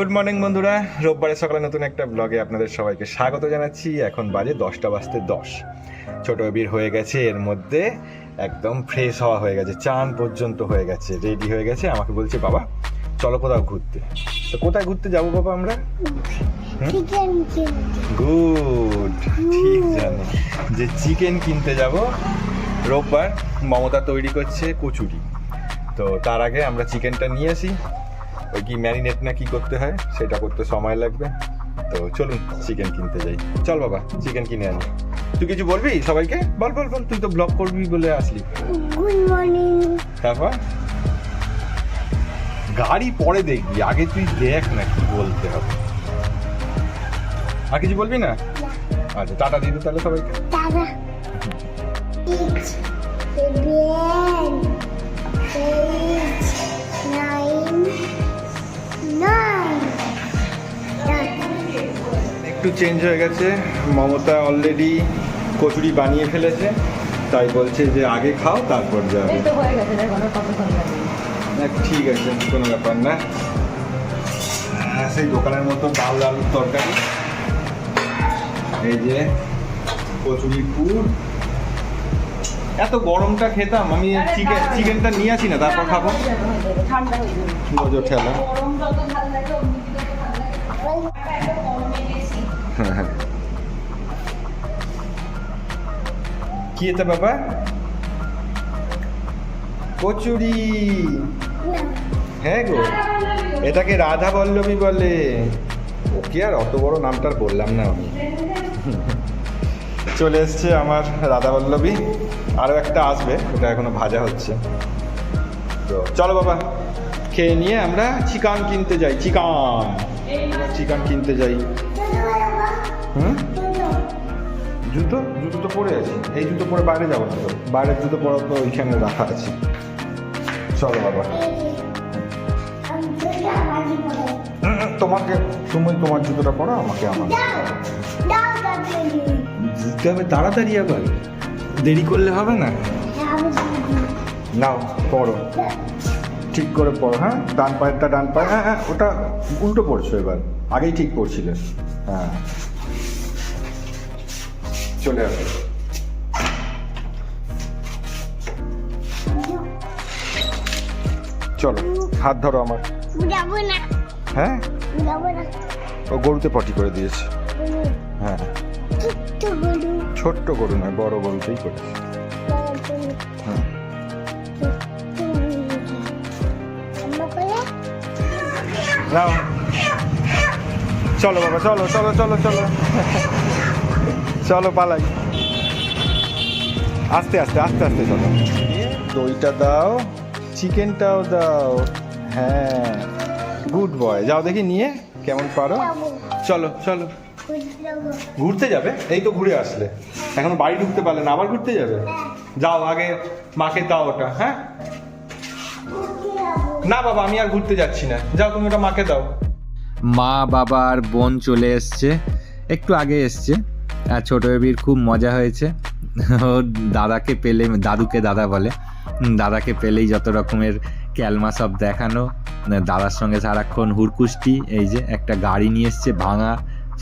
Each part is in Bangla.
গুড মর্নিং বন্ধুরা। রোববারের সকালে নতুন একটা ব্লগে আপনাদের সবাইকে স্বাগত জানাচ্ছি। এখন বাজে দশটা বাজতে দশ। ছোট বীর হয়ে গেছে এর মধ্যে একদম ফ্রেশ হওয়া হয়ে গেছে চান পর্যন্ত হয়ে গেছে রেডি হয়ে গেছে। আমাকে বলছে বাবা চলো কোথাও ঘুরতে। তো কোথায় ঘুরতে যাব বাবা আমরা? গুড ঠিক জানি। যে চিকেন কিনতে যাব রোববার মমতা তৈরি করছে কচুরি। তো তার আগে আমরা চিকেনটা নিয়ে আসি। ওই কি ম্যারিনেট না কি করতে হয়? সেটা করতে সময় লাগবে। তো চলুন চিকেন কিনতে যাই। চল বাবা চিকেন কিনে আনি। তুই কিছু বলবি সবাইকে? বল বল বল তুই তো ব্লগ করবি বলে আসলি। গুড মর্নিং তারপর গাড়ি পরে দেখবি আগে তুই দেখ না কি বলতে হবে। আর কিছু বলবি না? আচ্ছা টাটা দিয়ে তাহলে সবাইকে। এইট সেভেন এইট একটু চেঞ্জ হয়ে গেছে। মমতা অলরেডি কচুরি বানিয়ে ফেলেছে। তাই বলছে যে আগে খাও তারপর যাবে। হয়ে ঠিক আছে কোনো ব্যাপার না। হ্যাঁ সেই দোকানের মতো ডাল আলুর তরকারি। এই যে কচুরি পুর। এত গরমটা খেতাম আমি চিকেন চিকেনটা নিয়ে আসি না তারপর খাব। ঠান্ডা হয়ে যাবে। ঠেলা কি এটা বাবা? কচুরি। হ্যাঁ গো, এটাকে রাধা বল্লভী বলে। ওকে আর অত বড় নামটা আর বললাম না আমি। চলে এসছে আমার রাধা বল্লভী। আরও একটা আসবে, ওটা এখনও ভাজা হচ্ছে। তো চলো বাবা, খেয়ে নিয়ে আমরা চিকান কিনতে যাই, চিকান। চিকান কিনতে যাই। হুম? জুতো? জুতো তো পরে আছি। এই জুতো পরে বাইরে যাব তো। বাইরের জুতো পরা তো ওইখানে রাখা আছে। চলো বাবা। তোমাকে তুমি তোমার জুতোটা পরো, আমাকে আমার দিতে হবে তাড়াতাড়ি আবার। দেরি করলে হবে না? নাও পড়ো ঠিক করে পড়ো হ্যাঁ? ডান পায়েরটা, ডান পায়ে হ্যাঁ হ্যাঁ ওটা উল্টো পড়ছো এবার। আগেই ঠিক পড়ছিলে হ্যাঁ। চলে আসো। চলো হাত ধরো আমার। যাব না। হ্যাঁ? যাব না। ও গরুতে পটি করে দিয়েছে। হ্যাঁ। ছোট্ট গরু। নয় বড় গরুতেই করেছে। হ্যাঁ। নাও চলো বাবা চলো চলো চলো চলো। চলো পালাই। আস্তে আস্তে আস্তে আস্তে চলো। দইটা দাও চিকেনটাও দাও। হ্যাঁ। গুড বয় যাও দেখি নিয়ে কেমন পারো। চলো চলো। ঘুরতে যাবে? এই তো ঘুরে আসলে। এখন বাড়ি ঢুকতে পারলে না আবার ঘুরতে যাবে? যাও আগে মাকে দাও ওটা হ্যাঁ? না বাবা আমি আর ঘুরতে যাচ্ছি না। যাও তুমি ওটা মাকে দাও। মা বাবা আর বোন চলে এসছে। একটু আগে এসছে। আর ছোট বেবির খুব মজা হয়েছে। ও দাদাকে পেলে, দাদুকে দাদা বলে। দাদাকে পেলেই যত রকমের ক্যালমা সব দেখানো। দাদার সঙ্গে সারাক্ষণ হুড়কুষ্টি, এই যে একটা গাড়ি নিয়ে এসছে ভাঙা।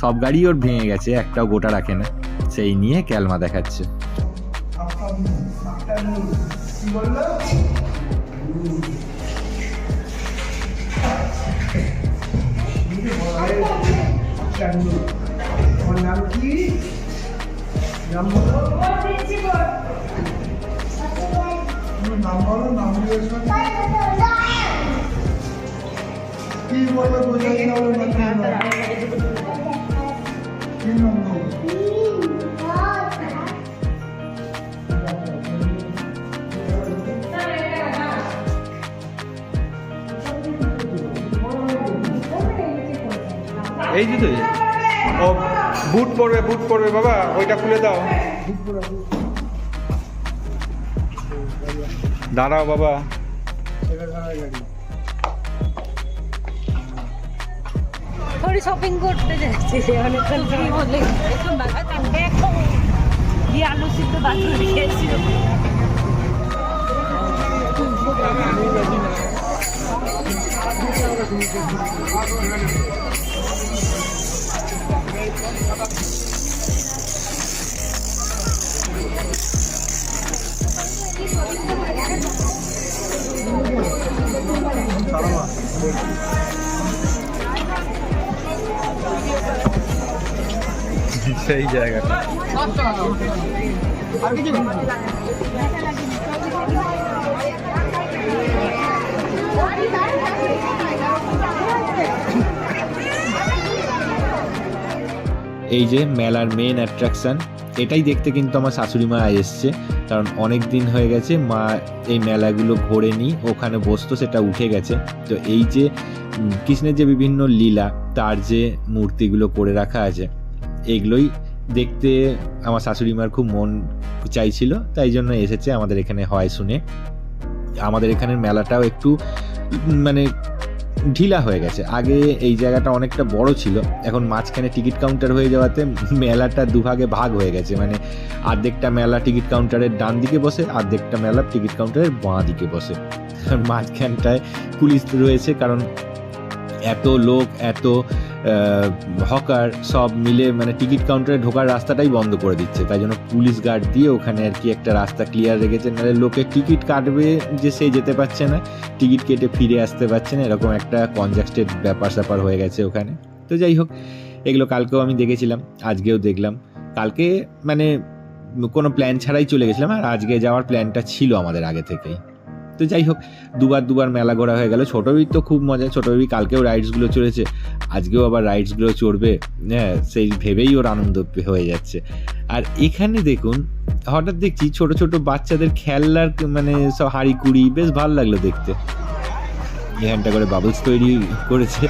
সব গাড়ি ওর ভেঙে গেছে, একটাও গোটা রাখে না। সেই নিয়ে ক্যালমা দেখাচ্ছে। আমার নাম কি? নাম বলো। নাম বলো নাম। কি বলবে বোঝাই না বলো না কি নাম বলো? এই জুতোই ও। বুট পরবে বুট পরবে বাবা ওইটা খুলে দাও। দাঁড়াও বাবা। থোড়ি শপিং করতে যাচ্ছি অনেকক্ষণ ফ্রি হলে বাবা কি আলু সিদ্ধ বাকি রেখেছিল আমি বেশি না। সেই এই যে মেলার মেন অ্যাট্রাকশন এটাই দেখতে কিন্তু আমার শাশুড়ি মা এসছে। কারণ অনেক দিন হয়ে গেছে, মা এই মেলাগুলো ঘোরেনি ওখানে বসতো, সেটা উঠে গেছে। তো এই যে কৃষ্ণের যে বিভিন্ন লীলা, তার যে মূর্তিগুলো করে রাখা আছে, এগুলোই দেখতে আমার শাশুড়ি মার খুব মন চাইছিল, তাই জন্য এসেছে আমাদের এখানে হয় শুনে। আমাদের এখানের মেলাটাও একটু মানে ঢিলা হয়ে গেছে। আগে এই জায়গাটা অনেকটা বড় ছিল, এখন মাঝখানে টিকিট কাউন্টার হয়ে যাওয়াতে মেলাটা দুভাগে ভাগ হয়ে গেছে। মানে আর্ধেকটা মেলা টিকিট কাউন্টারের ডান দিকে বসে অর্ধেকটা মেলা টিকিট কাউন্টারের বাঁ দিকে বসে মাঝখানটায় পুলিশ রয়েছে, কারণ এত লোক, এত হকার সব মিলে মানে টিকিট কাউন্টারে ঢোকার রাস্তাটাই বন্ধ করে দিচ্ছে। তাই জন্য পুলিশ গার্ড দিয়ে ওখানে আর কি একটা রাস্তা ক্লিয়ার রেখেছে। নাহলে লোকে টিকিট কাটবে যে সে যেতে পারছে না। টিকিট কেটে ফিরে আসতে পারছে না। এরকম একটা কনজাস্টেড ব্যাপার স্যাপার হয়ে গেছে ওখানে। তো যাই হোক, এগুলো কালকেও আমি দেখেছিলাম, আজকেও দেখলাম। কালকে মানে কোনো প্ল্যান ছাড়াই চলে গেছিলাম। আর আজকে যাওয়ার প্ল্যানটা ছিল আমাদের আগে থেকেই। তো যাই হোক, দুবার দুবার মেলা ঘোরা হয়ে গেল। ছোটো বেবির তো খুব মজা ছোটো বেবি কালকেও রাইডসগুলো চড়েছে আজকেও আবার রাইডসগুলো চড়বে। হ্যাঁ সেই ভেবেই ওর আনন্দ হয়ে যাচ্ছে। আর এখানে দেখুন, হঠাৎ দেখছি ছোট ছোট বাচ্চাদের খেলনার মানে সব হাড়ি কুড়ি বেশ ভালো লাগল দেখতে। এখানটা করে বাবলস তৈরি করেছে।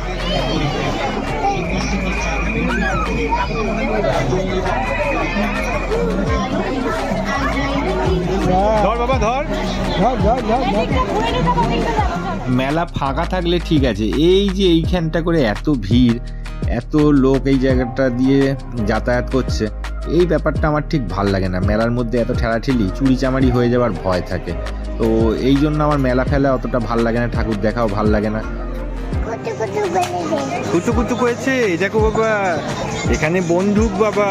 ধর বাবা, ধর। মেলা ফাঁকা থাকলে ঠিক আছে। এই যে এইখানটা করে এত ভিড় এত লোক এই জায়গাটা দিয়ে যাতায়াত করছে এই ব্যাপারটা আমার ঠিক ভালো লাগে না। মেলার মধ্যে এত ঠেলাঠেলি চুরি চামারি হয়ে যাওয়ার ভয় থাকে। তো এই জন্য আমার মেলা ফেলা অতটা ভালো লাগে না ঠাকুর দেখাও ভালো লাগে না। কুচু কুচু করেছে দেখো বাবা এখানে বন্দুক বাবা।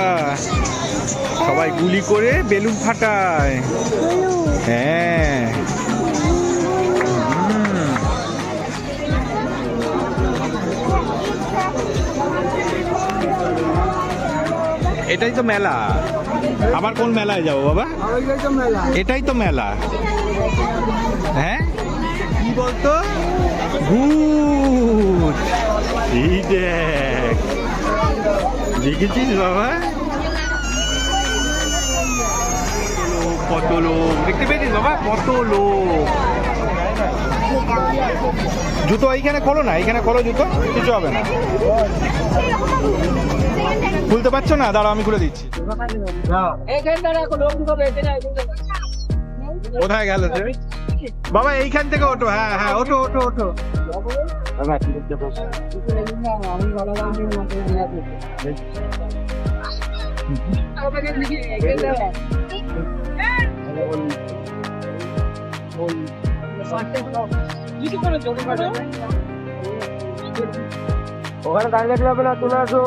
সবাই গুলি করে বেলুন ফাটায়। হ্যাঁ। এটাই তো মেলা। আবার কোন মেলায় যাব বাবা? এটাই তো মেলা। হ্যাঁ? কি বলতো? ভূত। এই দেখ। দেখেছিস বাবা? কত লোক। দেখতে পেয়েছিস বাবা? কত লোক। জুতো এইখানে খোলো না, এইখানে খোলো জুতো, কিছু হবে না। খুলতে পারছ না? দাঁড়াও, আমি খুলে দিচ্ছি। কোথায় গেল? বাবা, এইখান থেকে ওঠো হ্যাঁ হ্যাঁ ওঠো ওঠো ওঠো। ওখানে দাঁড়িয়ে রাখলে হবে না চলে আসো।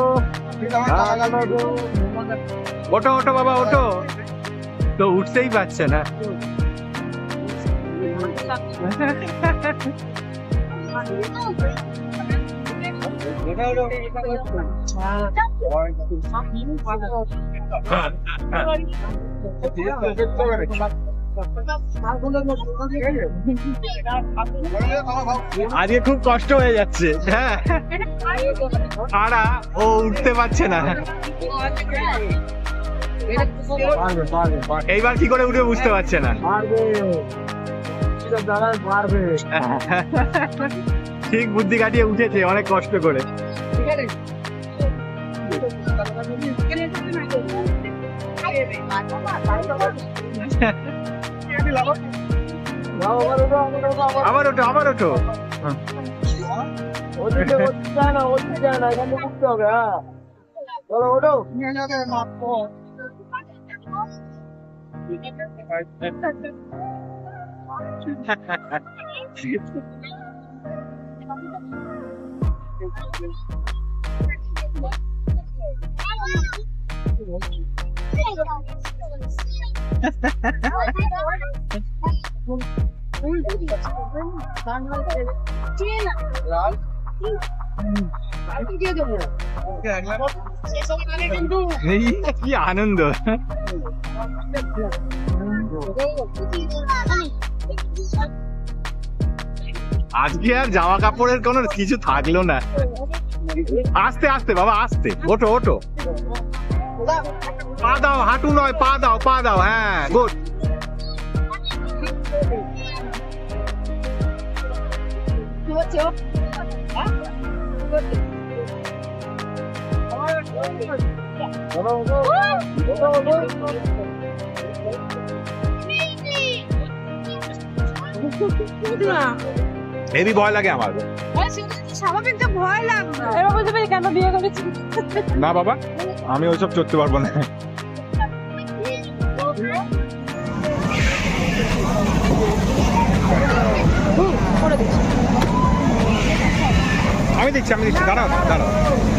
ওঠো ওঠো বাবা ওঠো। তো উঠতেই পারছে না। আজকে খুব কষ্ট হয়ে যাচ্ছে। হ্যাঁ। আরা ও উঠতে পারছে না। এইবার কি করে উঠে বুঝতে পারছে না। ঠিক বুদ্ধি কাটিয়ে উঠেছে অনেক কষ্ট করে। আবার ওঠো, আবার ওঠো, আবার আবার ওঠো আবার ওঠো ওদিকে ওদিকে এই আনন্দ আজকে আর জামা কাপড়ের কোনো কিছু থাকল না। আস্তে আস্তে, বাবা, আস্তে। ওঠো ওঠো। পা দাও হাঁটু নয় পা দাও পা দাও হ্যাঁ গুড। হেভি ভয় লাগে আমার। স্বাভাবিক ভয় লাগবে কেন বিয়ে করেছি? না বাবা আমি ওইসব চড়তে পারব না। আমি দিচ্ছি আমি দিচ্ছি। দাঁড়াও দাঁড়াও।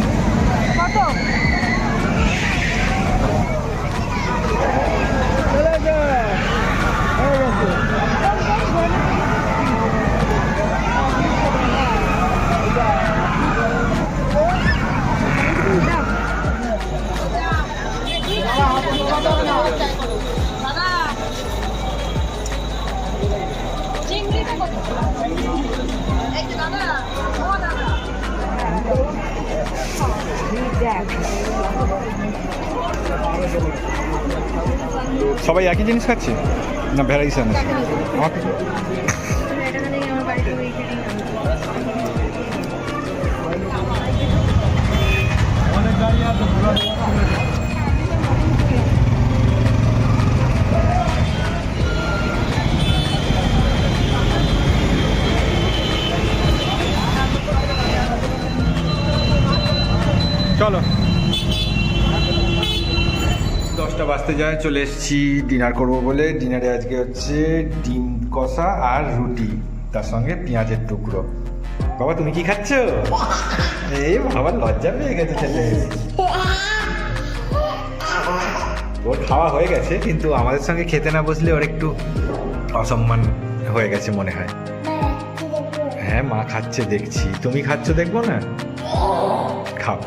সবাই একই জিনিস খাচ্ছে? না ভ্যারাইশন আছে? বাজতে যায়, চলে এসেছি ডিনার করব বলে। ডিনারে আজকে হচ্ছে ডিম কষা আর রুটি, তার সঙ্গে পেঁয়াজের টুকরো। বাবা, তুমি কি খাচ্ছ? এই বাবা, লজ্জা পেয়ে গেছে ছেলে ওর খাওয়া হয়ে গেছে, কিন্তু আমাদের সঙ্গে খেতে না বসলে ওর একটু অসম্মান হয়ে গেছে মনে হয়। হ্যাঁ মা খাচ্ছে, দেখছি। তুমি খাচ্ছ, দেখব না? খাও।